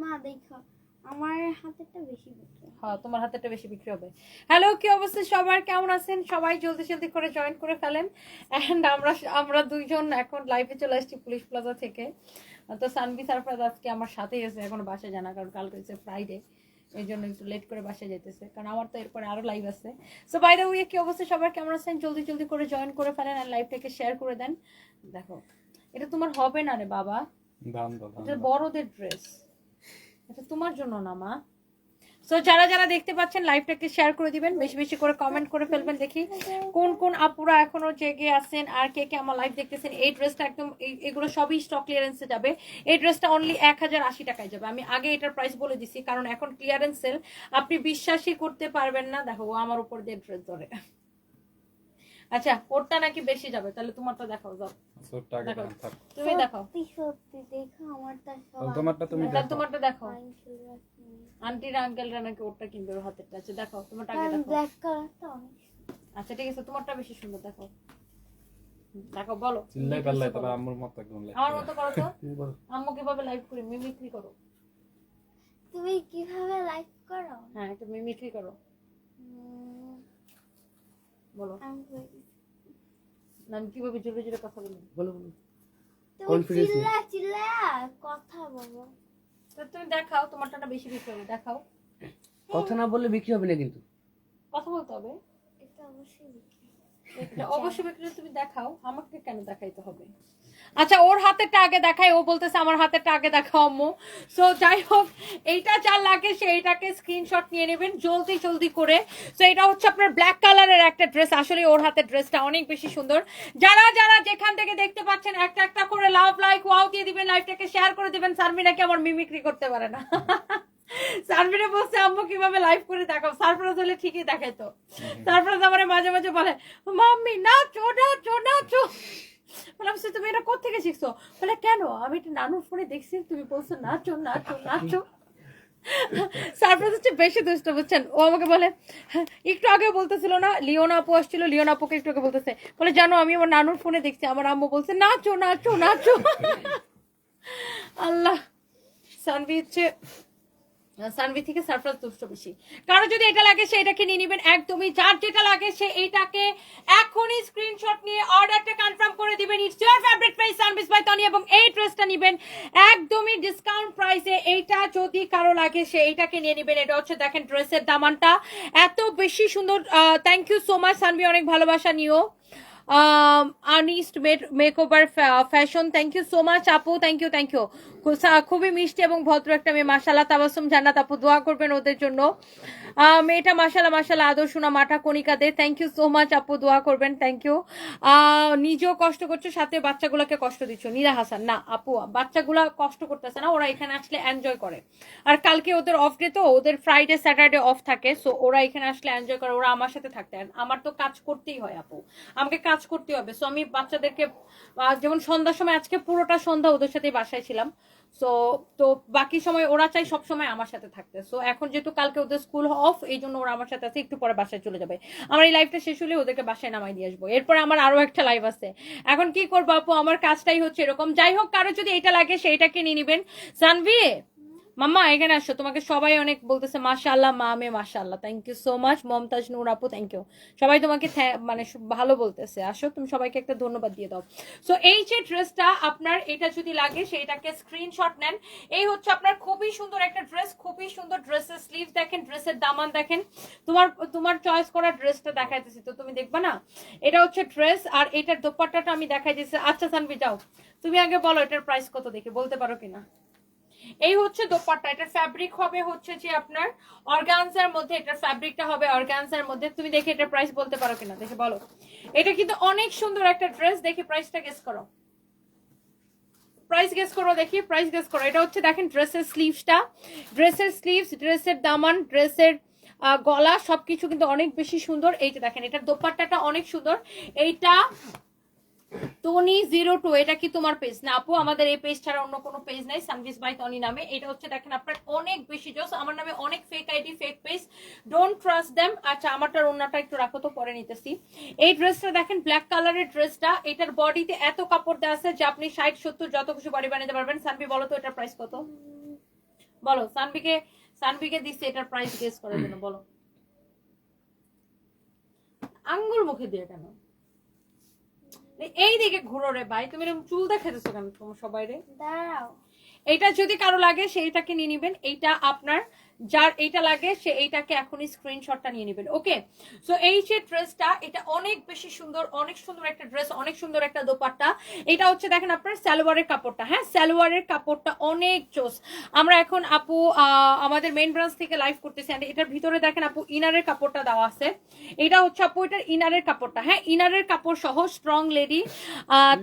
মা দেখো আমার হাতেরটা বেশি বিক্রি হ্যাঁ তোমার হাতেটা বেশি বিক্রি হবে। হ্যালো কি অবস্থা? সবার কেমন আছেন? সবাই জলদি জলদি করে জয়েন করে ফেলেন। এন্ড আমরা আমরা দুইজন এখন লাইভে চলে আসছি পুলিশ প্লাজা থেকে। তো সানবি সারফরাজ আজকে আমার সাথেই আছে এখন বাসায় জানা কারণ কালকে হচ্ছে ফ্রাইডে এই জন্য একটু লেট করে বাসায় যেতেছে কারণ আমার তো এরপরে আরও লাইভ আছে। সো বাইরে উইয়ে কি অবস্থা? সবার কেমন আছেন? জলদি জলদি করে জয়েন করে ফেলেন আর লাইভটাকে শেয়ার করে দেন। দেখো এটা তোমার হবে না রে বাবা। এটা বড়দের ড্রেস এটা তোমার জন্য না, মা। সো যারা যারা দেখতে পাচ্ছেন লাইভটাকে শেয়ার করে দিবেন, বেশি বেশি করে কমেন্ট করে ফেলবেন দেখি কোন কোন আপুরা এখনও জেগে আছেন, আর কে কে আমার লাইভ দেখতেছেন, এই ড্রেসটা একদম এগুলো সবই স্টক ক্লিয়ারেন্সে যাবে। এই ড্রেসটা অনলি এক হাজার আশি টাকায় যাবে। আমি আগে এটার প্রাইস বলে দিছি, কারণ এখন ক্লিয়ারেন্স সেল আপনি বিশ্বাসই করতে পারবেন না। দেখো আমার উপর দিয়ে ড্রেস ধরে। আচ্ছা ওরটা নাকি বেশি যাবে? তাহলে তোমারটা দেখাও যাও। আচ্ছা। তুমি দেখাও। তোমারটা তুমি তাহলে দেখো তোমারটা দেখো আঙ্কেল আন্টিরা আঙ্কেলরা নাকি ওরটা কিনবে হাতেরটা আছে দেখো তোমারটা আগে কারণ দেখো ব্ল্যাক কালারটা অনেক সুন্দর। আচ্ছা ঠিক আছে তোমারটা বেশি সুন্দর দেখো হুম, দেখো বলো। চিল্লাই পাল্লাই তবে আম্মুর মতো একদম। আমার মতো করো তো? আম্মু কীভাবে লাইভ করি? মিমিক্রি করো। তুমি কীভাবে লাইক করো? হ্যাঁ একটু মিমিক্রি করো। বলো। আমি বলি। না আমি কীভাবে জোরে জোরে কথা বলি বলো। বলো কনফিডেন্স চিল্লা চিল্লা কথা বলো। তো তুমি দেখাও তোমারটা না বেশি বিক্রি হবে দেখাও। কথা না বললে বিক্রি হবে না কিন্তু। কথা বলতে হবে? এটা অবশ্যই বিক্রি এটা অবশ্যই বিক্রি তুমি দেখাও আমাকে কেন দেখাইতে হবে? আচ্ছা ওর হাতেরটা আগে দেখাই ও বলতেছে আমার হাতেরটা আগে দেখাও আম্মু। সো যাই হোক এইটা যার লাগে সে এইটাকে স্ক্রিনশট নিয়ে নেবেন জলদি জলদি করে। সো এটা হচ্ছে আপনার ব্ল্যাক কালারের একটা ড্রেস আসলে ওর হাতের ড্রেসটা অনেক বেশি সুন্দর। যারা যারা যেখান থেকে দেখতে পাচ্ছেন একটা একটা করে লাভ লাইক ওয়াও দিয়ে দিবেন লাইভটাকে শেয়ার করে দিবেন সারমিনাকে আমার মিমিক্রি করতে পারে না। সারমিনা বলছে আম্মু কীভাবে লাইভ করে দেখাও? সারপ্রাইজ হলে ঠিকই দেখাইতো। সারপ্রাইজ আমার মাঝে মাঝে বলে মাম্মি নাচো নাচো নাচো। বললাম সে তুমি এটা কোথেকে শিখছো? বলে কেন? আমি এটা নানুর ফোনে দেখছি তুমি বলছো নাচো নাচো নাচো। সারপ্রাইজ হচ্ছে বেশি দুষ্ট বুঝছেন? ও আমাকে বলে "হ্যাঁ, একটু আগে বলতেছিল না লিওনা আপু আসছিল লিওনা আপুকে একটু আগে বলতেছে। বলে জানো আমি আমার নানুর ফোনে দেখছি আমার আম্মু বলছে নাচো নাচো নাচো। আল্লাহ সানভি হচ্ছে সানভি থেকে সারপ্রাইজ দুষ্ট বেশি। কারও যদি এটা লাগে, সে এটাকে নিয়ে নেবেন একদমই। যার যেটা লাগে, সে এইটাকে এখনই স্ক্রিনশট নিয়ে অর্ডারটা কনফার্ম করে দিবেন। It's your favourite price Sanvi's by Toni এবং এই ড্রেসটা নেবেন একদমই ডিসকাউন্ট প্রাইসে এইটা যদি কারও লাগে, সে এইটাকে নিয়ে নেবেন। এটা হচ্ছে, দেখেন ড্রেসের দামানটা। এত বেশি সুন্দর thank you so much Sanvi অনেক ভালোবাসা নিও। আর্নিস্ট makeover fashion thank you so much আপু থ্যাংক ইউ থ্যাংক ইউ খুবই মিষ্টি এবং ভদ্র একটা মেয়ে। মাসালা তাবাসুম জান্নাত আপু, দোয়া করবেন ওদের জন্য। মেয়েটা মাসালা মাসালা আদর্শনা মাঠা Kanika De. Thank you so much আপু, দোয়া করবেন থ্যাংক ইউ নিজেও কষ্ট করছ, সাথে বাচ্চাগুলোকে কষ্ট দিচ্ছ। নীরা হাসান, না, আপু, বাচ্চাগুলা কষ্ট করতেছে না, ওরা এখানে আসলে এনজয় করে। আর কালকে ওদের অফ ডে তো, ওদের ফ্রাইডে স্যাটারডে অফ থাকে সো ওরা এখানে আসলে এনজয় করে, ওরা আমার সাথে থাকতে আমার তো কাজ করতেই হয় আপু। আমাকে কাজ করতেই হবে সো আমি বাচ্চাদেরকে যেমন সন্ধ্যার সময়, আজকে পুরোটা সন্ধ্যা ওদের সাথে বাসায় ছিলাম। সো তো বাকি সময় ওরা চাই সব সময় আমার সাথে থাকতে। সো এখন যেহেতু কালকে ওদের স্কুল অফ এই জন্য ওরা আমার সাথে আছে, একটু পরে বাসায় চলে যাবে। আমার এই লাইফটা শেষ হলে ওদেরকে বাসায় নামাই দিয়ে আসব। এরপরে আমার আরও একটা লাইফ আছে। এখন কি করব আপু? আমার কাজটাই হচ্ছে এরকম। যাই হোক, কারও যদি এটা লাগে, সেইটাকে নিয়ে নিবেন। সানভি? মাম্মা এখানে আসো। তোমাকে সবাই অনেক বলতেছে, মাশাআল্লাহ মামে মাশাআল্লাহ। Thank you so much Momtaz, Noor আপু থ্যাংক ইউ সবাই তোমাকে মানে ভালো বলতেছে। আসো, তুমি সবাইকে একটা ধন্যবাদ দিয়ে দাও। সো এই যে ড্রেসটা আপনার এটা যদি লাগে, সেইটাকে স্ক্রিনশট নেন। এই হচ্ছে আপনার খুবই সুন্দর একটা ড্রেস খুবই সুন্দর ড্রেসের স্লিভ দেখেন ড্রেসের দামান দেখেন। তোমার তোমার চয়েস করা ড্রেসটা দেখাইতেছি। তো তুমি দেখবা না? এটা হচ্ছে ড্রেস আর এটার দোপাট্টাটা আমি দেখাই দিচ্ছি আচ্ছা সানভি, যাও। তুমি আগে বলো, এটার প্রাইস কত দেখে? বলতে পারো কিনা? এই হচ্ছে দোপাট্টা, এটা ফ্যাব্রিক হবে হচ্ছে যে আপনার অর্গানজার মধ্যে, এটা ফ্যাব্রিকটা হবে অর্গানজার মধ্যে। তুমি দেখে এটা প্রাইস বলতে পারো কিনা, দেখে বলো। এটা কিন্তু অনেক সুন্দর একটা ড্রেস দেখে প্রাইসটা গেস করো। প্রাইস গেস করো দেখি প্রাইস গেস করো। এটা হচ্ছে দেখেন ড্রেসের স্লিভসটা ড্রেসের স্লিভস ড্রেসের দামান ড্রেসের গলা, সবকিছু কিন্তু অনেক বেশি সুন্দর। এইটা দেখেন, এটার দোপাট্টাটা অনেক সুন্দর। এইটা টনি জিরো টু এটা কি তোমার পেজ না, আপু, আমাদের এই পেজ ছাড়া অন্য কোনো পেজ নাই সানভিস বাই টনি নামে। এটা হচ্ছে, দেখেন, আপনার অনেক বেশি জোস আমার নামে অনেক fake ID fake page don't trust them আচ্ছা আমারটার অন্যটা একটু রাখো তো, পরে নিতেছি। এই ড্রেসটা দেখেন ব্ল্যাক কালারের ড্রেসটা এটার বডিতে এত কাপড় দেওয়া আছে যে আপনি ষাট, সত্তর, যত কিছু বডি বানাতে পারবেন। সানভি বলো তো, এটার প্রাইস কত? বলো সানবিকে সানবিকে দিচ্ছে, এটার প্রাইস গেস করার জন্য, বলো। আঙ্গুল মুখে দিয়ে কেন? এই দিকে ঘুরো রে ভাই তুমি এরকম চুল দেখাতেছো কেন তোমার সবাই রে দাঁড়াও। এটা যদি কারও লাগে সেইটাকে নিয়ে নিবেন এইটা আপনার যার এইটা লাগে সে এইটাকে এখনই স্ক্রিনশটটা নিয়ে নেবেন ওকে সো এই যে ড্রেসটা এটা অনেক বেশি সুন্দর অনেক সুন্দর একটা ড্রেস অনেক সুন্দর একটা দোপাট্টা। এটা হচ্ছে দেখেন আপনার সালোয়ারের কাপড়টা হ্যাঁ? সালোয়ারের কাপড়টা অনেক চোস আমরা এখন আপু আহ, আমাদের মেইন ব্রাঞ্চ থেকে লাইভ করতেছি and এটার ভিতরে দেখেন আপু ইনারের কাপড়টা দেওয়া আছে। এটা হচ্ছে আপু এটার ইনারের কাপড়টা হ্যাঁ? ইনারের কাপড় সহ স্ট্রং লেডি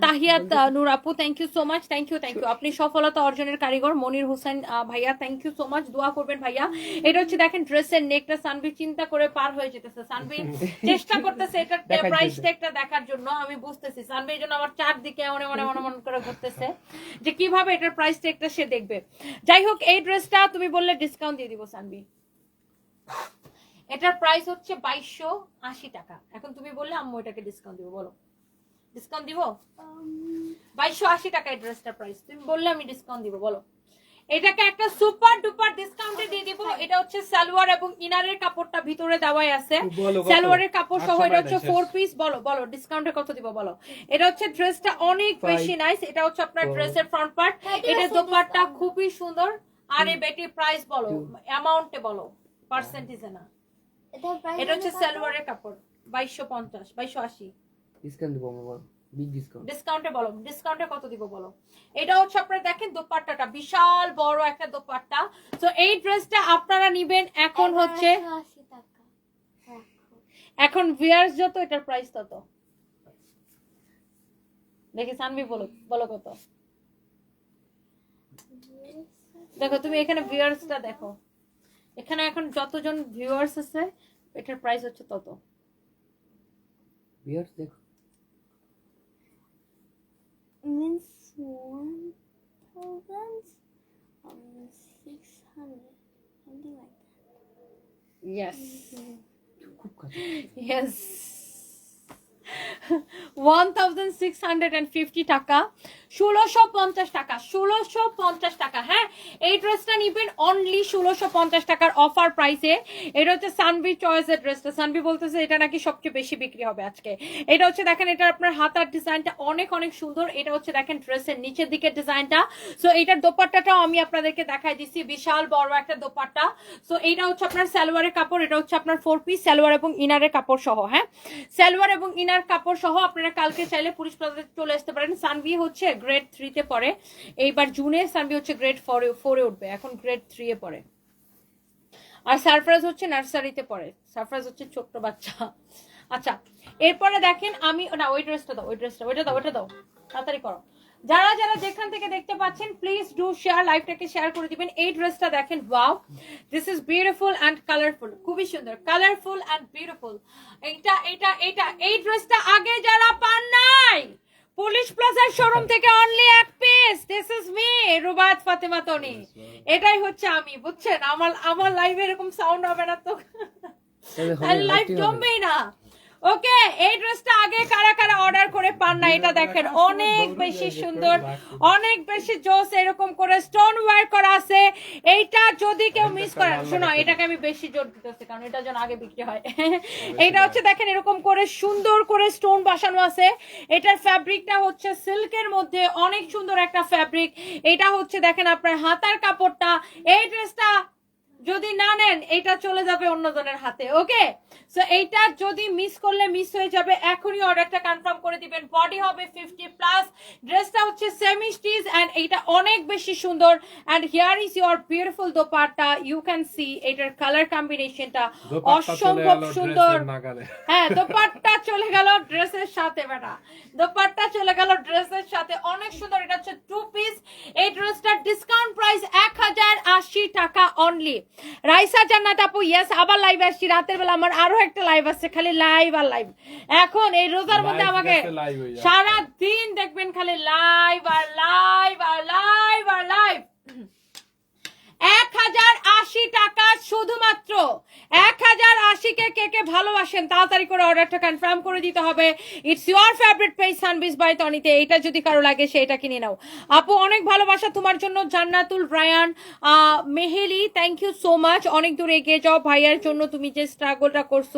তাহিয়াত নূর আপু thank you so much thank you thank you আপনি সফলতা অর্জনের কারিগর মনির হোসেন ভাইয়া থ্যাংক ইউ সো মাচ দোয়া করবেন ভাইয়া। এটা হচ্ছে দেখেন ড্রেসের নেকটা সানবি চিন্তা করে পার হয়ে যেতেছে। সানবি চেষ্টা করতেছে দেখার প্রাইস ট্যাগটা দেখার জন্য আমি বুঝতেছি। সানবির জন্য আমার চারদিকে এমন এমন এমন এমন করে ঘুরতেছে যে কীভাবে এটার প্রাইস ট্যাগটা সে দেখবে। যাই হোক এই ড্রেসটা তুমি বললে ডিসকাউন্ট দিয়ে দিব সানবি এটার প্রাইস হচ্ছে বাইশশো আশি টাকা। এখন তুমি বললে আম্মু এটাকে ডিসকাউন্ট দিব। বলো। ডিসকাউন্ট দিব? বাইশশো আশি টাকা এই ড্রেসটার প্রাইস তুমি বললে আমি ডিসকাউন্ট দিব। বলো। এটাকে একটা সুপার ডুপার ডিসকাউন্টে দিয়ে দিব। এটা হচ্ছে সালোয়ার এবং ইনারের কাপড়টা ভিতরে দেওয়াই আছে। সালোয়ারের কাপড় সহ এটা হচ্ছে ফোর। পিস বলো বলো ডিসকাউন্টে কত দিব বলো? এটা হচ্ছে ড্রেসটা অনেক বেশি নাইস এটা হচ্ছে আপনার ড্রেসের ফ্রন্ট পার্ট এটা দোপাট্টা খুবই সুন্দর। আর এই বেটি প্রাইস বলো অ্যামাউন্টে বলো পার্সেন্টেজে না। এটা হচ্ছে সালোয়ারের কাপড় বাইশশো পঞ্চাশ বাইশশো আশি। ডিসকাউন্ট দিব আমার বলো। ডিসকাউন্ট ডিসকাউন্টে বলো ডিসকাউন্টে কত দিব বলো? এটা হচ্ছে আপনারা দেখেন দোপাট্টাটা বিশাল বড় একটা দোপাট্টা। তো এই ড্রেসটা আপনারা নিবেন এখন হচ্ছে। এখন ভিয়ার্স যত এটার প্রাইস তত। দেখি সানভি বলো বলো কত। দেখো তুমি এখানে ভিউয়ার্সটা দেখো। এখানে এখন যতজন ভিউয়ার্স আছে এটার প্রাইস হচ্ছে তত। ভিউয়ার্স দেখো। 600, something like that. Yes. Mm-hmm. Yes. হ্যাঁ? এটা এটা এটা এটা অনেক অনেক সুন্দর। এটা হচ্ছে দেখেন ড্রেসের নিচের দিকের ডিজাইনটা। সো এটার দোপাট্টাটাও আমি আপনাদেরকে দেখাই দিচ্ছি বিশাল বড় একটা দোপাট্টা। সো এইটা হচ্ছে আপনার সালোয়ারের কাপড়, এটা হচ্ছে আপনার ফোর পিস সালোয়ার এবং ইনারের কাপড় সহ হ্যাঁ? সালোয়ার এবং ইনার কাপড় সহ আপনারা কালকে চাইলে পুলিশ প্লাজাতে চলে আসতে পারেন। সানভি হচ্ছে গ্রেড থ্রিতে পড়ে। এইবার জুনে সানভি হচ্ছে গ্রেড ফোরে ফোরে উঠবে। এখন গ্রেড থ্রি এ পড়ে। আর সারফরাজ হচ্ছে নার্সারিতে পড়ে। সারফরাজ হচ্ছে ছোট্ট বাচ্চা। আচ্ছা এরপরে দেখেন আমি না, ওই ড্রেসটা দাও, ওই ড্রেসটা ওইটা দাও ওইটা দাও। তাড়াতাড়ি করো। যারা যারা যেখান থেকে দেখতে পাচ্ছেন প্লিজ ডু শেয়ার লাইভটাকে শেয়ার করে দিবেন। এই ড্রেসটা দেখেন wow this is beautiful and colourful খুবই সুন্দর কালারফুল অ্যান্ড বিউটিফুল এইটা এটা এটা এই ড্রেসটা আগে যারা পান নাই পুলিশ প্লাজার শোরুম থেকে অনলি এক piece this is me Rubat Fatema Toni এটাই হচ্ছে আমি বুঝছেন? আমার আমার লাইভে এরকম সাউন্ড হবে না তো। লাইভ জমবেই না। ওকে এই ড্রেসটা আগে কারা কারা অর্ডার করে পান না এটা দেখেন। অনেক বেশি সুন্দর অনেক বেশি জোস এরকম করে স্টোন ওয়ার্ক করা আছে। এইটা যদি কেউ মিস করেন শোনো এটাকে আমি বেশি জোর দিতেছি কারণ এটা যেন আগে বিক্রি হয়। এইটা হচ্ছে দেখেন এরকম করে সুন্দর করে স্টোন বসানো আছে। এটার ফ্যাব্রিকটা হচ্ছে সিল্কের মধ্যে অনেক সুন্দর একটা ফ্যাব্রিক এটা হচ্ছে দেখেন আপনার হাতার কাপড়টা। এই ড্রেসটা যদি না নেন এটা চলে যাবে অন্যজনের হাতে ওকে? সো এইটা যদি মিস করলে মিস হয়ে যাবে এখনই অর্ডারটা কনফার্ম করে দিবেন। বডি হবে ফিফটি প্লাস ড্রেসটা হচ্ছে সেমি স্টিচ অ্যান্ড এইটা অনেক বেশি সুন্দর। And here is your beautiful dupatta you can see এটার কালার কম্বিনেশনটা অসম্ভব সুন্দর। হ্যাঁ দোপাট্টা চলে গেল ড্রেসের সাথে বেটা দোপাট্টা চলে গেল ড্রেসের সাথে অনেক সুন্দর এটা হচ্ছে টু পিস এই ড্রেসটার ডিসকাউন্ট প্রাইস এক হাজার আশি টাকা অনলি রাইসা জান্নাত আপু ইয়েস আবার লাইভ আসছি। রাতের বেলা আমার আরও একটা লাইভ আসছে খালি লাইভ আর লাইভ এখন এই রোজার মধ্যে আমাকে। সারা দিন দেখবেন খালি লাইভ আর লাইভ আর লাইভ আর লাইভ এক হাজার আশি টাকা শুধুমাত্র। এক হাজার আশিকে কে কে ভালোবাসেন তাড়াতাড়ি করে অর্ডারটা কনফার্ম করে দিতে হবে। It's your favourite page Sanvi's by তনিতে এটা যদি কারও লাগে, সেটা কিনে নাও। আপু, অনেক ভালোবাসা তোমার জন্য, Jannatul Rayan. Meheli thank you so much অনেক দূর এগিয়ে যাও, ভাইয়ার জন্য তুমি যে স্ট্রাগলটা করছ,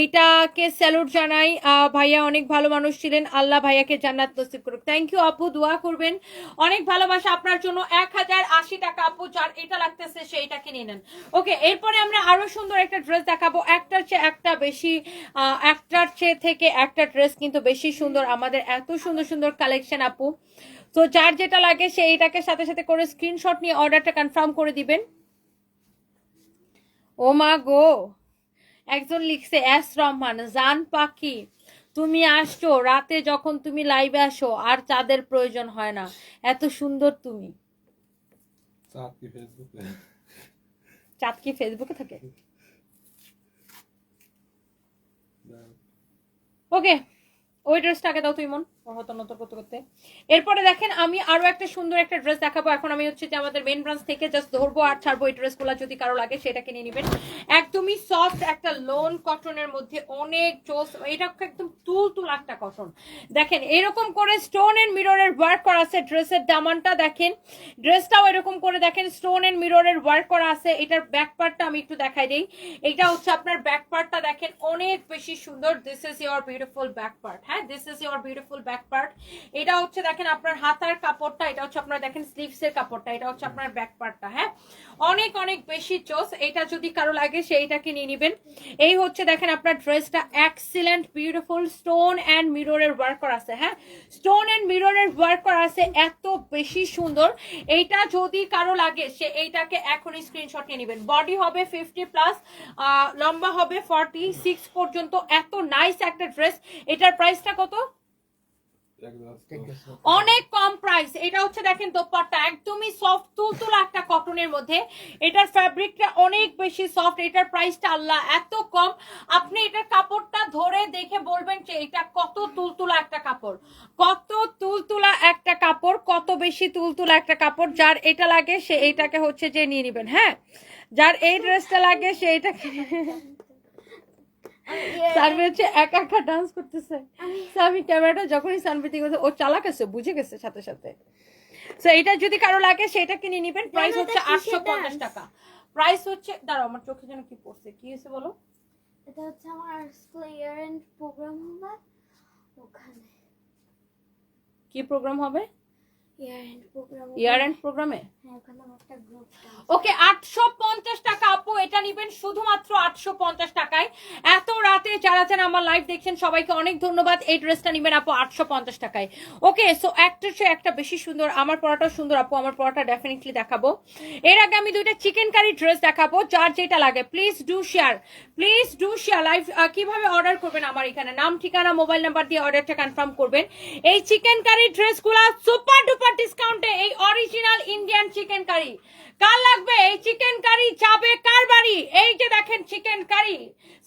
এইটাকে স্যালুট জানাই। ভাইয়া অনেক ভালো মানুষ ছিলেন। আল্লাহ ভাইয়াকে জান্নাত নসিব করুক। থ্যাংক ইউ আপু, দোয়া করবেন। অনেক ভালোবাসা আপনার জন্য। এক হাজার আশি টাকা, আপু যার এটা লাগতেছে সেইটা কিনে নেন। ওকে এরপরে আমরা আরও সুন্দর একটা ড্রেস দেখাবো। একটার চেয়ে একটা বেশি একটার চেয়ে থেকে একটা ড্রেস কিন্তু বেশি সুন্দর। আমাদের এত সুন্দর সুন্দর কালেকশন আপু। তো যার যেটা লাগে সে এইটাকে সাথে সাথে করে স্ক্রিনশট নিয়ে অর্ডারটা কনফার্ম করে দিবেন। ও মা গো, একজন লিখছে এস রহমান, জান পাখি, তুমি আসছো রাতে যখন তুমি লাইভে আসো, আর চাঁদের প্রয়োজন হয় না। এত সুন্দর তুমি। চাঁদ কি ফেসবুকে। চাঁদ কি ফেসবুকে থাকে? ওকে ওই আগে দাও তুই মন। এরপরে দেখেন, আমি একটা সুন্দর একটা ড্রেস দেখাবো। এখন আমি হচ্ছে যে আমাদের মেন ব্রাঞ্চ থেকে জাস্ট ধরবো আর ছাড়বো এই যদি কারও লাগে একদমই সফট একটা লোন কটনের মধ্যে অনেক চোস, এটা একদম তুল তুল একটা কটন দেখেন, এরকম করে স্টোন মিররের ওয়ার্ক করা আছে ড্রেসের দামানটা, দেখেন। ড্রেসটাও এরকম করে দেখেন স্টোন এন্ড মিররের ওয়ার্ক করা আছে। এটার ব্যাক পার্টটা আমি একটু দেখাই দিই। এটা হচ্ছে আপনার ব্যাক পার্টটা দেখেন, অনেক বেশি সুন্দর। This is your beautiful back part হ্যাঁ this is beautiful back part এটা হচ্ছে দেখেন আপনার হাতার কাপড়টা, এটা হচ্ছে আপনার দেখেন স্লিভস এর কাপড়টা, এটা হচ্ছে আপনার ব্যাক পার্টটা হ্যাঁ? অনেক অনেক বেশি চোস, এটা যদি কারও লাগে সেইটাকে নিয়ে নিবেন। এই হচ্ছে দেখেন আপনার ড্রেসটা এক্সিলেন্ট বিউটিফুল স্টোন অ্যান্ড মিররের ওয়ার্ক করা আছে হ্যাঁ? স্টোন অ্যান্ড মিররের ওয়ার্ক করা আছে, এত বেশি সুন্দর। এইটা যদি কারও লাগে, সে এইটাকে এখনই স্ক্রিনশট নিয়ে নেবেন। বডি হবে ফিফটি প্লাস লম্বা হবে ফর্টি সিক্স পর্যন্ত, এত নাইস একটা ড্রেস এটার প্রাইসটা কত. অনেক কম প্রাইস এটা হচ্ছে দেখেন দোপাট্টা। একদমই সফট তুলতুল একটা কটনের মধ্যে। এটার ফ্যাব্রিকটা অনেক বেশি সফট এটার প্রাইসটা আল্লাহ, এত কম। আপনি এটার কাপড়টা ধরে দেখে বলবেন যে এটা কত তুলতুলা একটা কাপড়। কত তুলতুলা একটা কাপড়, কত বেশি তুলতুলা একটা কাপড়, যার এটা লাগে সে এইটাকে হচ্ছে যে নিয়ে নেবেন হ্যাঁ? যার এই ড্রেসটা লাগে সে এটাকে সার্ভে হচ্ছে একা একা ডান্স করতেছে। আমি ক্যামেরাটা যখনই সানভি দিকে ও চালাক আছে বুঝে গেছে সাথে সাথে। তো এটা যদি কারও লাগে সেটা কিনে নিবেন। প্রাইস হচ্ছে আটশো পঞ্চাশ টাকা। প্রাইস হচ্ছে দাঁড়াও আমার চোখে যেন কি পড়ছে কি হয়েছে বলো? এটা হচ্ছে আমার স্কুলে ইয়ার এন্ড প্রোগ্রাম হবে ওখানে। কি প্রোগ্রাম হবে? Year end programme? হ্যাঁ ওখানে আমার একটা গ্রুপ ওকে আটশো পঞ্চাশ টাকা। আপু এটা নিবেন শুধুমাত্র আটশো পঞ্চাশ টাকায়। এত রাতে যারা যারা আমার লাইভ দেখছেন সবাইকে অনেক ধন্যবাদ। এই ড্রেসটা নিবেন আপু আটশো পঞ্চাশ টাকায়। ওকে সো একটা চেয়ে একটা বেশি সুন্দর আমার পড়াটাও সুন্দর আপু আমার পড়াটা ডেফিনেটলি দেখাবো। এর আগে আমি দুইটা চিকেন কারি ড্রেস দেখাবো যার যেটা লাগে। Please do share please do share live কীভাবে অর্ডার করবেন আমার এখানে? নাম ঠিকানা মোবাইল নাম্বার দিয়ে অর্ডারটা কনফার্ম করবেন। এই চিকেন কারি ড্রেসগুলো সুপার ডুপার ডিসকাউন্টে এই অরিজিনাল ইন্ডিয়ান চিকেন কারি কার লাগবে এই চিকেন কারি যাবে কার বাড়ি? এই যে দেখেন চিকেন কারি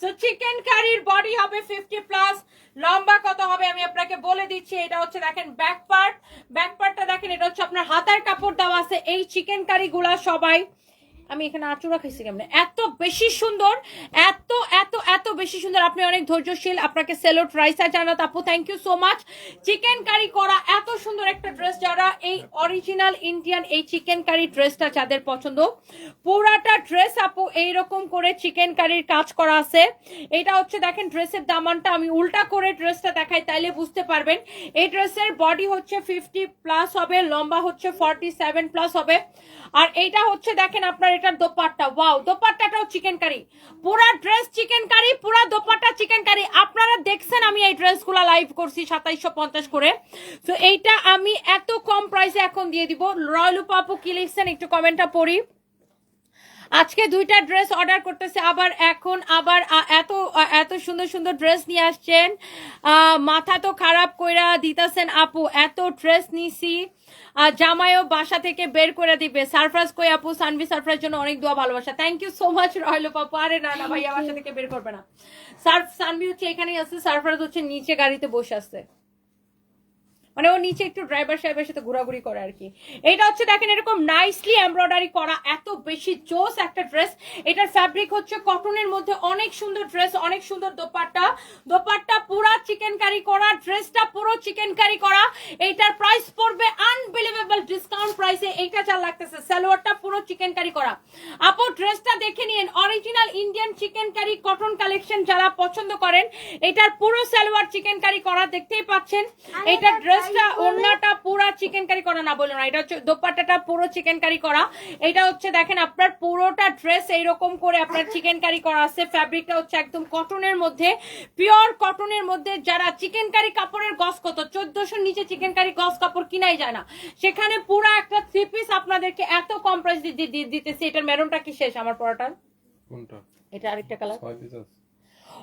সো চিকেন কারির বডি হবে ফিফটি প্লাস লম্বা কত হবে আমি আপনাকে বলে দিচ্ছি, এটা হচ্ছে দেখেন ব্যাক পার্ট ব্যাক পার্টটা দেখেন, এটা হচ্ছে আপনার হাতার কাপড় দেওয়া আছে। এই চিকেন কারি গুলা সবাই আমি এখানে আচুরা খাইছি কেমনে? এত বেশি সুন্দর, এত এত এত বেশি সুন্দর। আপনি অনেক ধৈর্যশীল, আপনাকে সেলোট রাইসা জানাত আপু thank you so much chikankari করা, এত সুন্দর একটা ড্রেস যারা এই অরিজিনাল ইন্ডিয়ান এই চিকেন কারি ড্রেসটা যাদের পছন্দ, পুরাটা ড্রেস আপু এইরকম করে চিকেন কারির কাজ করা আছে। এটা হচ্ছে দেখেন ড্রেসের দামানটা, আমি উল্টা করে ড্রেসটা দেখাই, তাইলে বুঝতে পারবেন। এই ড্রেসের বডি হচ্ছে ফিফটি প্লাস হবে, লম্বা হচ্ছে ফর্টি সেভেন প্লাস হবে। আর এইটা হচ্ছে দেখেন আপনার এটার দোপাট্টা ওয়াও দোপাট্টাটাও চিকেন কারি পুরা ড্রেস চিকেন কারি পুরা দোপাট্টা চিকেন কারি আপনারা দেখছেন আমি এই ড্রেসগুলো লাইভ করছি সাতাইশশো পঞ্চাশ করে। তো এইটা আমি এত কম প্রাইসে এখন দিয়ে দিব। রয়্যাল পাপু কি লিখছেন একটু কমেন্টটা পড়ি। আজকে দুইটা ড্রেস অর্ডার করতেছে আবার এখন আবার এত এত সুন্দর সুন্দর ড্রেস নিয়ে আসছেন। মাথা তো খারাপ কইরা দিতাছেন আপু এত ড্রেস নিছি। জামাইও বাসা থেকে বের করে দিবে। সারফরাজ কই আপু? সানভি সারফরাজ জন্য অনেক দোয়া ভালোবাসা। থ্যাংক ইউ সো মাচ রয়লো পাপু আরে না না ভাইয়া বাসা থেকে বের করবে না। সার্ফ সানভি হচ্ছে এখানেই আছে সারফরাজ হচ্ছে নিচে গাড়িতে বসে আছে। মানে ও নিচে একটু ড্রাইভার সাহেবের সাথে ঘোরাঘুরি করে আর কি। এটা হচ্ছে দেখেন এরকম নাইসলি এমব্রয়ডারি করা এত বেশি জোস একটা ড্রেস এটার ফ্যাব্রিক হচ্ছে কটনের মধ্যে অনেক সুন্দর ড্রেস অনেক সুন্দর দোপাট্টা। দোপাট্টা পুরা চিকেন কারি করা ড্রেসটা পুরো চিকেন কারি করা। এইটার প্রাইস পড়বে আনবিলিভেবল ডিসকাউন্ট প্রাইসে এইটা চাল লাগতেছে সালোয়ারটা পুরো চিকেন কারি করা। আপু ড্রেসটা দেখে নিন original Indian chikankari cotton collection যারা পছন্দ করেন এটার পুরো সালোয়ার চিকেন কারি করা দেখতেই পাচ্ছেন। এটা এটার ড্রেসটা? ওন্নাটা পুরো চিকেন কারি করা না বলুন না এটা হচ্ছে দোপাট্টাটা পুরো চিকেন কারি করা। এটা হচ্ছে দেখেন আপনার পুরোটা ড্রেস এইরকম করে আপনার চিকেন কারি করা আছে। ফ্যাব্রিকটা হচ্ছে একদম কটনের মধ্যে পিওর কটনের মধ্যে যারা চিকেন কারি কাপড়ের গস কত চোদ্দশোর নিচে চিকেন কারি গস কাপড় কিনাই যায় না। সেখানে পুরো একটা থ্রি পিস আপনাদেরকে এত কম প্রাইস দিতেছি। এটার মেরুনটা কি শেষ আমার পড়াটার কোনটা? এটা আরেকটা কালার ছয় পিস আছে।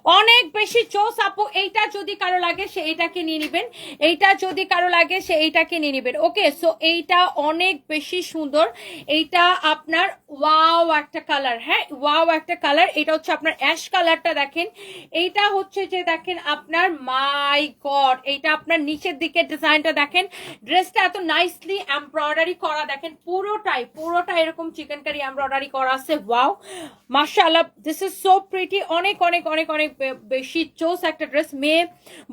অনেক বেশি চোস আপু, এইটা যদি কারও লাগে সে এইটাকে নিয়ে নিবেন। এইটা যদি কারও লাগে সে এইটাকে নিয়ে নিবেন। ওকে সো এইটা অনেক বেশি সুন্দর। এইটা আপনার ওয়াও একটা কালার হ্যাঁ? ওয়াও একটা কালার। এটা হচ্ছে আপনার অ্যাশ কালারটা দেখেন। এইটা হচ্ছে যে দেখেন আপনার, মাই গড, এইটা আপনার নিচের দিকে ডিজাইনটা দেখেন। ড্রেসটা এত নাইসলি এমব্রয়ডারি করা, দেখেন পুরোটাই, পুরোটা এরকম চিকেন কারি এমব্রয়ডারি করা আছে। ওয়াও, মাশাআল্লাহ দিস ইজ সো প্রিটি অনেক অনেক অনেক অনেক বেশি চোস একটা ড্রেস। মেয়ে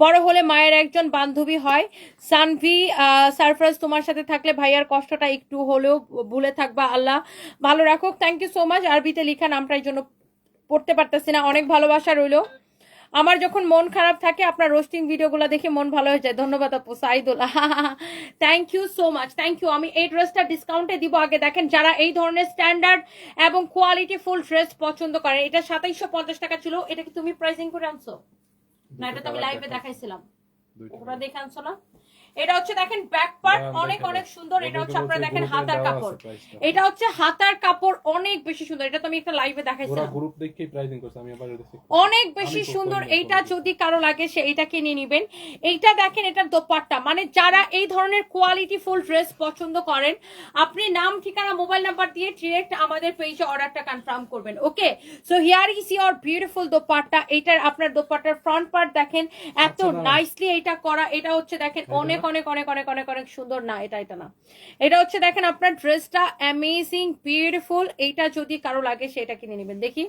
বড় হলে মায়ের একজন বান্ধবী হয়। সানভি সারফরাজ তোমার সাথে থাকলে ভাইয়ার কষ্টটা একটু হলেও ভুলে থাকবা, আল্লাহ। ভালো রাখো থ্যাংক ইউ সো মাচ আরবিতে লিখা নামটার জন্য পড়তে পারতেছি না। অনেক ভালোবাসা রইল। আমার যখন মন খারাপ থাকে আপনার রোস্টিং ভিডিওগুলো দেখে মন ভালো হয়ে যায়। ধন্যবাদ আপু Saidul. Thank you so much thank you আমি এই ড্রেসটা ডিসকাউন্টে দিব আগে। দেখেন যারা এই ধরনের স্ট্যান্ডার্ড এবং কোয়ালিটি ফুল ড্রেস পছন্দ করেন এটা সাতাইশশো পঞ্চাশ টাকা ছিল এটা কি তুমি প্রাইসিং করে আনছো? না এটা তো আমি লাইভে দেখাইছিলাম। ওরা দেখে আনছো না? এটা হচ্ছে দেখেন ব্যাক পার্ট অনেক অনেক সুন্দর এটা হচ্ছে আপনারা দেখেন হাতার কাপড়। এটা হচ্ছে হাতার কাপড় অনেক বেশি সুন্দর এটা তো আমি একটা লাইভে দেখাইছিলাম গ্রুপ দেখেই প্রাইসিং করছে আমি আবার এটা অনেক বেশি সুন্দর এইটা যদি কারও লাগে সে এইটাকে নিয়ে নিবেন। এইটা দেখেন এটা দোপাট্টা। মানে যারা এই ধরনের কোয়ালিটি ফুল ড্রেস পছন্দ করেন আপনি নাম ঠিকানা মোবাইল নাম্বার দিয়ে ডিরেক্ট আমাদের পেজে অর্ডারটা কনফার্ম করবেন okay so here is your beautiful dupatta. এটার আপনার দোপাট্টার ফ্রন্ট পার্ট দেখেন এত আচ্ছা, নাইসলি এটা করা। এটা হচ্ছে দেখেন অনেক না? অনেক অনেক অনেক অনেক অনেক সুন্দর। না এটা এটা না। এটা হচ্ছে দেখেন আপনার ড্রেসটা অ্যামেজিং বিউটিফুল এইটা যদি কারও লাগে সেটা কিনে নেবেন। দেখি।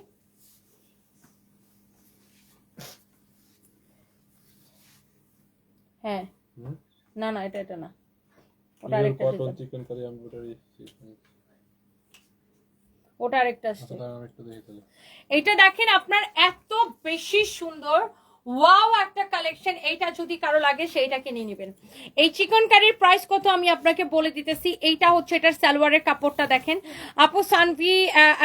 হ্যাঁ। না না এটা এটা না। ওটা আরেকটা ওটা আসছে। আচ্ছা এটা দেখেন আপনার এত বেশি সুন্দর। ওয়াও একটা কালেকশন এইটা যদি কারও লাগে সেইটাকে নিয়ে নেবেন। এই চিকন কারির প্রাইস কত আমি আপনাকে বলে দিতেছি। এইটা হচ্ছে এটার সালোয়ারের কাপড়টা দেখেন। আপু সানভি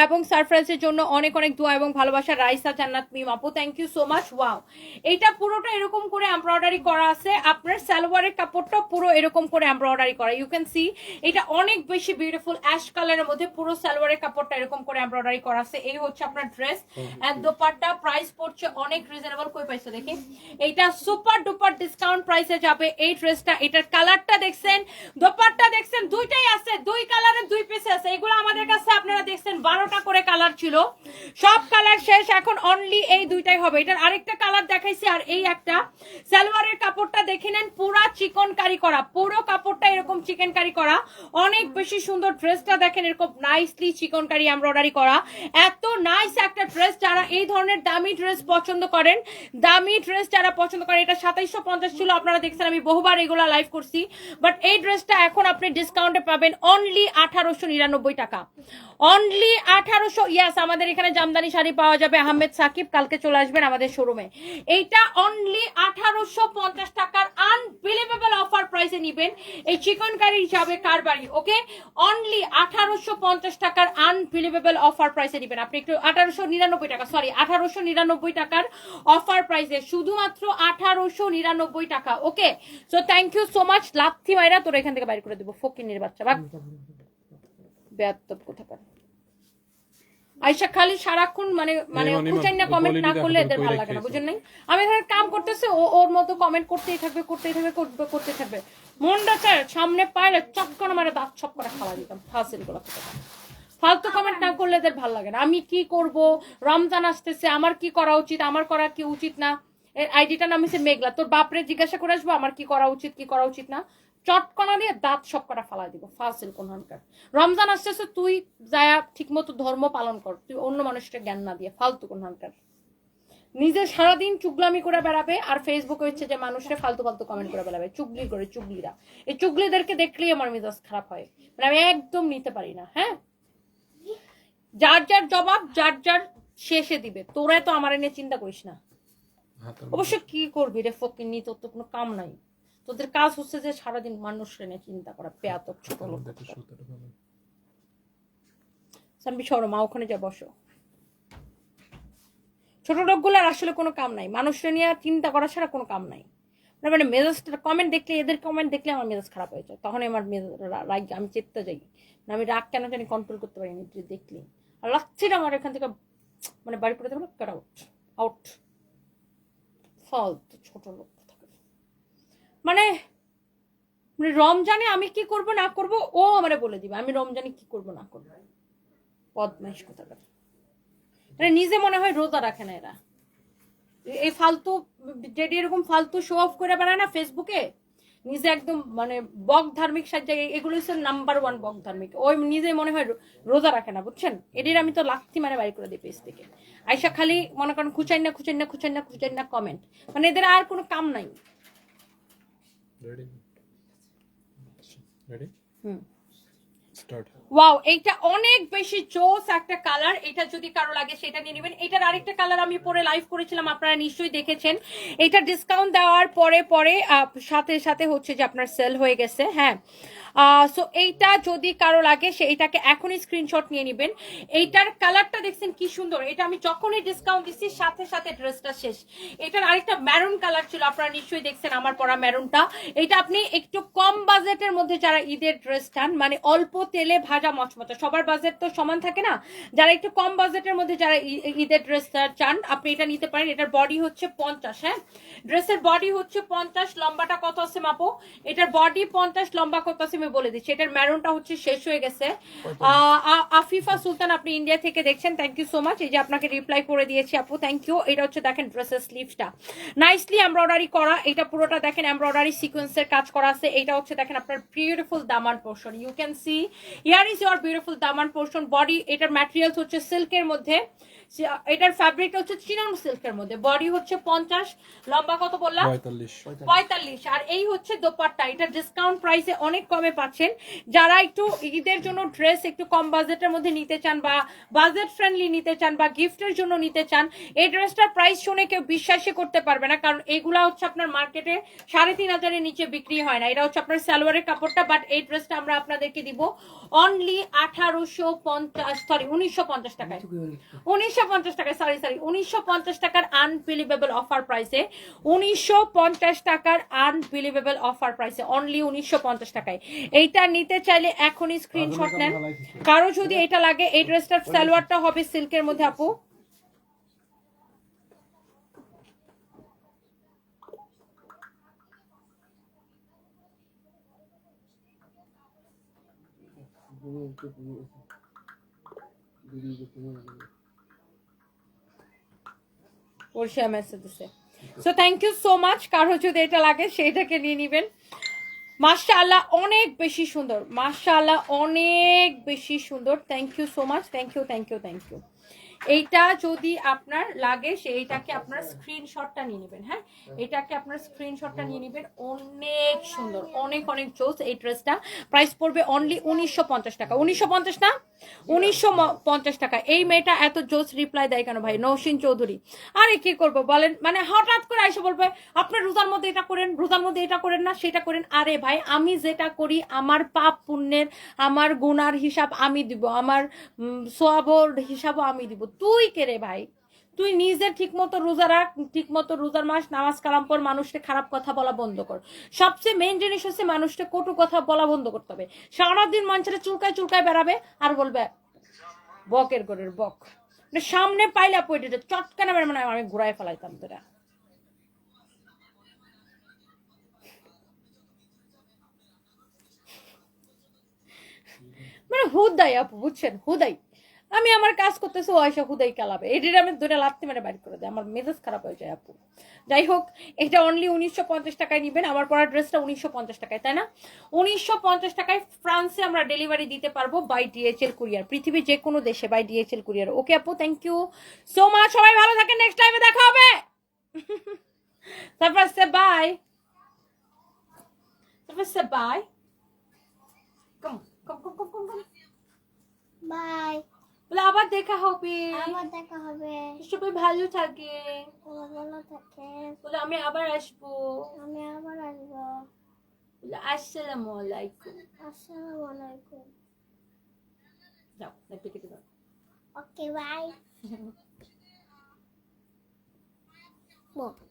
এবং সারপ্রাইজের জন্য অনেক অনেক দোয়া এবং ভালোবাসা। রাইসা জান্নাত মিম আপু thank you so much wow এইটা পুরোটা এরকম করে এমব্রয়ডারি করা আছে। আপনার সালোয়ারের কাপড়টা পুরো এরকম করে এমব্রয়ডারি করা। ইউ ক্যান সি এটা অনেক বেশি বিউটিফুল অ্যাশ কালারের মধ্যে পুরো সালোয়ারের কাপড়টা এরকম করে এমব্রয়ডারি করা আছে। এই হচ্ছে আপনার ড্রেস এন্ড দোপাট্টা প্রাইস পড়ছে অনেক রিজনেবল কই পাইছো এইটা সুপার ডিসকাউন্ট যাবে এই ড্রেসটা এটার কালারটা দেখছেন দেখছেন, দুইটাই আছে, দুই কালারের দুই পিসে আছে। এগুলো আমাদের কাছে আপনারা দেখছেন, বারোটা করে কালার ছিল। সব কালার শেষ, এখন অনলি এই দুইটাই হবে। এটার আরেকটা কালার দেখাইছি আর এই একটা। সালোয়ারের কাপড়টা দেখে নেন, পুরা চিকন কারি পুরো কাপড়টা এরকম চিকেন কারি অনেক বেশি সুন্দর ড্রেসটা দেখেন, এরকম নাইসলি চিকন কারি এমব্রয়ডারি করা। এত নাইস একটা ড্রেস যারা এই ধরনের দামি ড্রেস পছন্দ করেন, দামি ড্রেস যারা পছন্দ করেন, এটা সাতাইশশো পঞ্চাশ ছিল, আপনারা দেখছেন আমি বহুবার এগুলা লাইভ করছি। বাট এই ড্রেসটা এখন আপনি ডিসকাউন্টে পাবেন অনলি আঠারোশো নিরানব্বই টাকা। অনলি আঠারোশো ইয়াস আমাদের এখানে জামদানি শাড়ি পাওয়া যাবে আহমেদ সাকিব, কালকে চলে আসবেন আমাদের শোরুমে। এইটা অনলি আঠারোশো পঞ্চাশ টাকার আনবিলিভেবল অফার প্রাইসে নিবেন। এই চিকন কারি হিসাবে কারবারি ওকে অনলি আঠারোশো পঞ্চাশ টাকার আনবিলিভেবল অফার প্রাইসে নিবেন। আপনি একটু আঠারোশো নিরানব্বই টাকা সরি আঠারোশো নিরানব্বই টাকার অফার প্রাইসে শুধুমাত্র আঠারোশো নিরানব্বই টাকা okay so thank you so much লাথি মাইরা তোর এখান থেকে বাইর করে দেবো ফকিনির বাচ্চা। বা বেয়াত্তব কোথাকার। আইসা খালি সারাক্ষণ মানে মানে নিমা, না কমেন্ট না করলে এদের ভালো লাগে না বুঝেন নাই? আমি এখানে কাম করতেছে ও ওর মতো কমেন্ট করতেই থাকবে করতেই থাকবে করবে করতে থাকবে। মনটা চায় সামনে পাইলে চক্কর মারে দাঁত ছপ করে খাওয়া দিতাম ফাসিলগুলো ফালতু কমেন্ট না করলে এদের ভালো লাগে না। আমি কি করব? রমজান আসতেছে আমার কি করা উচিত? আমার করা কি উচিত না? এর আইডিটার নাম হচ্ছে মেঘলা। তোর বাপরে জিজ্ঞাসা করে আসব আমার কি করা উচিত কি করা উচিত না? চটকনা দিয়ে দাঁত সব কটা ফালাই দিব ফাসিল কোনখানকার রমজান আসতেছে তুই যায়া ঠিক মতো ধর্ম পালন কর তুই অন্য মানুষকে জ্ঞান না দিয়ে ফালতু কোনখানকার নিজে সারাদিন চুগলামি করে বেড়াবে আর ফেসবুকে হচ্ছে যে মানুষের ফালতু ফালতু কমেন্ট করে বেড়াবে চুগলি করে চুগলিরা। এই চুগলিদেরকে দেখলেই আমার মেজাজ খারাপ হয় মানে আমি একদম নিতে পারি না হ্যাঁ? যার যার জবাব যার যার শেষে দিবে তোরা তো আমার এনে চিন্তা করিস না। হাতের অবশ্য কি করবি রে ফকির নি তোর তো কোনো কাম নাই। তোদের কাজ হচ্ছে যে সারাদিন মানুষ নিয়ে চিন্তা করা পেয়াতক ছোট লোক। সাম্বি সরো মা ওখানে যা বসো। ছোট লোকগুলোর আসলে কোনো কাম নাই। মানুষের নিয়ে চিন্তা করা ছাড়া কোনো কাম নাই। মানে মেজাজটা কমেন্ট দেখলে এদের কমেন্ট দেখলে আমার মেজাজ খারাপ হয়ে যায়। তখন আমার মেজাজ রাগ আমি চেপতে যাই। মানে আমি রাগ কেন জানি কন্ট্রোল করতে পারি না দেখলে। আর লাগছে না আমার এখান থেকে মানে বাড়ি করে দেবো কাট আউট আউট ফালতু ছোট লোক। মানে মানে রমজানে আমি কি করব না করব, ও আমারে বলে দিবে, আমি রমজানে কি করব না করব। বদমাইশ কোথাকার মানে নিজে মনে হয় রোজা রাখে না এরা। এই ফালতু যেটি এরকম ফালতু শো অফ করে বেড়ায় না ফেসবুকে নিজে একদম মানে বক ধার্মিক সাজ্জা এগুলো হচ্ছে নাম্বার ওয়ান বক ধার্মিক। ওই নিজে মনে হয় রোজা রাখে না, বুঝছেন? এটির আমি তো লাখতি মানে বাড়ি করে দিই পেজ থেকে আইসা খালি মনে করেন খুচাই না খুচাই না খুচাই না খুচাই না কমেন্ট মানে এদের আর কোনো কাম নাই। Ready? Ready? হুম Start. ওয়াও এইটা অনেক বেশি জোস একটা কালার এটা যদি কারও লাগে, সেটা নিয়ে নেবেন। এটার আরেকটা কালার আমি পরে লাইভ করেছিলাম, আপনারা নিশ্চয়ই দেখেছেন। এটা ডিসকাউন্ট দেওয়ার পরে পরে সাথে সাথে হচ্ছে যে আপনার সেল হয়ে গেছে হ্যাঁ। সো এইটা যদি কারও লাগে, সে এটাকে এখনই স্ক্রিনশট নিয়ে নেবেন। এইটার কালারটা দেখছেন কি সুন্দর। এটা আমি যখনই ডিসকাউন্ট দিচ্ছি, সাথে সাথে ড্রেসটা শেষ। এটার আরেকটা ম্যারুন কালার ছিল, আপনারা নিশ্চয়ই দেখছেন আমার পরা ম্যারুনটা এটা আপনি একটু কম বাজেটের মধ্যে যারা ঈদের ড্রেস চান মানে অল্প তেলে ভাজা মচমচা সবার বাজেট তো সমান থাকে না। যারা একটু কম বাজেটের মধ্যে যারা ঈদের ড্রেস চান আপনি এটা নিতে পারেন। এটার বডি হচ্ছে পঞ্চাশ হ্যাঁ? ড্রেসের বডি হচ্ছে পঞ্চাশ লম্বাটা কত আছে মাপো? এটার বডি পঞ্চাশ লম্বা কত আছে আমি বলে দিচ্ছি। এটার ম্যারুনটা হচ্ছে শেষ হয়ে গেছে। আফিফা সুলতান আপনি ইন্ডিয়া থেকে দেখছেন। থ্যাংক ইউ সো মাচ এই যে আপনাকে রিপ্লাই করে দিয়েছি আপু থ্যাংক ইউ এটা হচ্ছে দেখেন ড্রেসের স্লিভসটা নাইসলি এমব্রয়ডারি করা এটা পুরোটা দেখেন এমব্রয়ডারি সিকোয়েন্সের কাজ করা আছে। এটা হচ্ছে দেখেন আপনার beautiful Daman portion you can see here is your beautiful Daman portion body এটার ম্যাটেরিয়ালস হচ্ছে সিল্কের মধ্যে। এটার ফ্যাব্রিকটা হচ্ছে চিনন সিল্কের মধ্যে। বডি হচ্ছে পঞ্চাশ লম্বা কত বললাম? পঁয়তাল্লিশ। পঁয়তাল্লিশ। আর এই হচ্ছে দোপাট্টা। এটা ডিসকাউন্ট প্রাইসে অনেক কমে পাচ্ছেন। যারা একটু ঈদের জন্য ড্রেস একটু কম বাজেটের মধ্যে নিতে চান বা বাজেট ফ্রেন্ডলি নিতে চান বা গিফটের জন্য নিতে চান এই ড্রেসটার প্রাইস শুনে কেউ বিশ্বাসই করতে পারবে না। কারণ এগুলা হচ্ছে আপনার মার্কেটে সাড়ে তিন হাজারের নিচে বিক্রি হয় না। এটা হচ্ছে আপনার সালোয়ারের কাপড়টা বাট এই ড্রেসটা আমরা আপনাদেরকে দিব অনলি আঠারোশো পঞ্চাশ সরি উনিশশো পঞ্চাশ টাকায়। উনিশশো পঞ্চাশ টাকায় সরি সরি উনিশশো পঞ্চাশ টাকার আনবিলিভেবল অফার প্রাইসে উনিশশো পঞ্চাশ টাকার আনবিলিভেবল অফার প্রাইসে অনলি উনিশশো পঞ্চাশ টাকায় এইটা নিতে চাইলে এখনই স্ক্রিনশট নেন কারও যদি এটা লাগে এই ড্রেসটার সালোয়ারটা হবে সিল্কের মধ্যে আপু ওরশিয়া মেসেজ দিছে so thank you so much কারও যদি এটা লাগে, সেইটাকে নিয়ে নেবেন। মাশাআল্লাহ, অনেক বেশি সুন্দর। মাশাআল্লাহ, অনেক বেশি সুন্দর। Thank you so much thank you thank you thank you এইটা যদি আপনার লাগে সেইটাকে আপনার স্ক্রিনশটটা নিয়ে নেবেন হ্যাঁ? এটাকে আপনার স্ক্রিনশটটা নিয়ে নেবেন। অনেক সুন্দর, অনেক অনেক জোস এই ড্রেসটা। প্রাইস পড়বে অনলি উনিশশো পঞ্চাশ টাকা। উনিশশো পঞ্চাশ না? উনিশশো পঞ্চাশ টাকা। এই মেয়েটা এত জোস রিপ্লাই দেয় কেন ভাই? নৌসিন চৌধুরী। আরে কি করব বলেন? মানে হঠাৎ করে এসে বলবে, আপনার রোজার মধ্যে এটা করেন, রোজার মধ্যে এটা করেন না, সেটা করেন। আরে ভাই, আমি যেটা করি, আমার পাপ পুণ্যের, আমার গুনার হিসাব আমি দিব, আমার সোয়াবর হিসাবও আমি দিব। তুই কে রে ভাই? তুই নিজে ঠিক মতো রোজা রাখ ঠিক মতো রোজার মাস নামাজ কালাম পর মানুষকে খারাপ কথা বলা বন্ধ কর। সবচেয়ে মেন জিনিস হচ্ছে মানুষকে কটু কথা বলা বন্ধ করতে হবে। সারাদিন মানুষের চুলকায় চুলকায় বেড়াবে আর বলবে, বকের গরের বক। মানে সামনে পাইলে পড়ে চটকানা মানে আমি ঘুরাই ফেলাইতাম তোরা। মানে হুদাই আপু, বুঝছেন? হুদাই। আমি আমার কাজ করতেছি, ও এসে হুদাই কালাবে এটির আমি দুটা লাত্তি মেরে বাড়ি করে দেয় আমার মেজাজ খারাপ হয়ে যায় আপু। যাই হোক, এটা অনলি উনিশশো পঞ্চাশ টাকায় নিবেন, আমার পরা ড্রেসটা উনিশশো পঞ্চাশ টাকায়, তাই না? উনিশশো পঞ্চাশ টাকায় ফ্রান্সে আমরা ডেলিভারি দিতে পারব বাই ডিএচএল কুরিয়ার পৃথিবীর যে কোনো দেশে বাই ডিএচএল কুরিয়ার ওকে আপু থ্যাংক ইউ সো মাচ সবাই ভালো থাকেন নেক্সট টাইমে দেখা হবে। তারপর সে বাই তারপর সে by com com com com com by বলে আবার দেখা হবে। আবার দেখা হবে। সবাই ভালো থাকে। ভালো থাকে। বলে আমি আবার আসব। আমি আবার আসব। বলে আসসালামু আলাইকুম। আসসালামু আলাইকুম। যাও একটু কেটে দাও ওকে বাই।